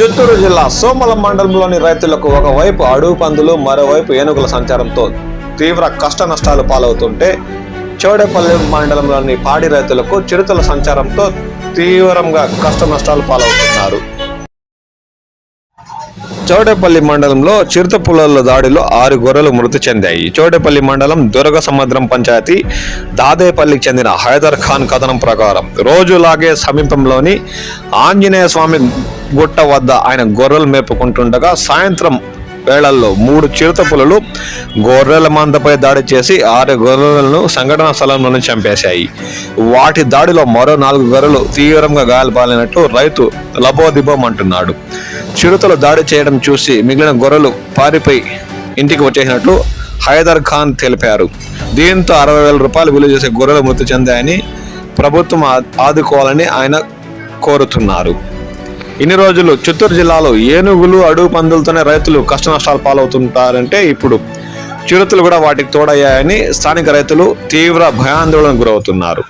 చిత్తూరు జిల్లా సోమల మండలంలోని రైతులకు ఒకవైపు అడవి పందులు మరోవైపు ఏనుగుల సంచారంతో తీవ్ర కష్ట నష్టాలు పాలవుతుంటే చౌడేపల్లి మండలంలోని పాడి రైతులకు చిరుతల సంచారంతో తీవ్రంగా కష్ట నష్టాలు పాలవుతున్నారు. చౌడేపల్లి మండలంలో చిరుతపుల్లల దాడిలో ఆరు గొర్రెలు మృతి చెందాయి. చౌడేపల్లి మండలం దుర్గ సముద్రం పంచాయతీ దాదేపల్లికి చెందిన హైదర్ ఖాన్ కథనం ప్రకారం రోజులాగే సమీపంలోని ఆంజనేయ స్వామి గుట్ట వద్ద ఆయన గొర్రెలు మేపుకుంటుండగా సాయంత్రం వేళల్లో మూడు చిరుత పులులు గొర్రెల మందపై దాడి చేసి ఆరు గొర్రెలను సంఘటన స్థలంలోనే చంపేశాయి. వాటి దాడిలో మరో నాలుగు గొర్రెలు తీవ్రంగా గాయపడినట్టు రైతు లబోదిబోం అంటున్నాడు చిరుతలు దాడి చేయడం చూసి మిగిలిన గొర్రెలు పారిపోయి ఇంటికి వచ్చేసినట్లు హైదర్ ఖాన్ తెలిపారు. దీంతో అరవై వేల రూపాయలు విలువ చేసే గొర్రెలు మృతి చెందాయని ప్రభుత్వం ఆదుకోవాలని ఆయన కోరుతున్నారు. ఇన్ని రోజులు చిత్తూరు జిల్లాలో ఏనుగులు అడుగు పందులతోనే రైతులు కష్ట నష్టాలు పాలవుతుంటారంటే ఇప్పుడు చిరుతలు కూడా వాటికి తోడయ్యాయని స్థానిక రైతులు తీవ్ర భయాందోళనకు గురవుతున్నారు.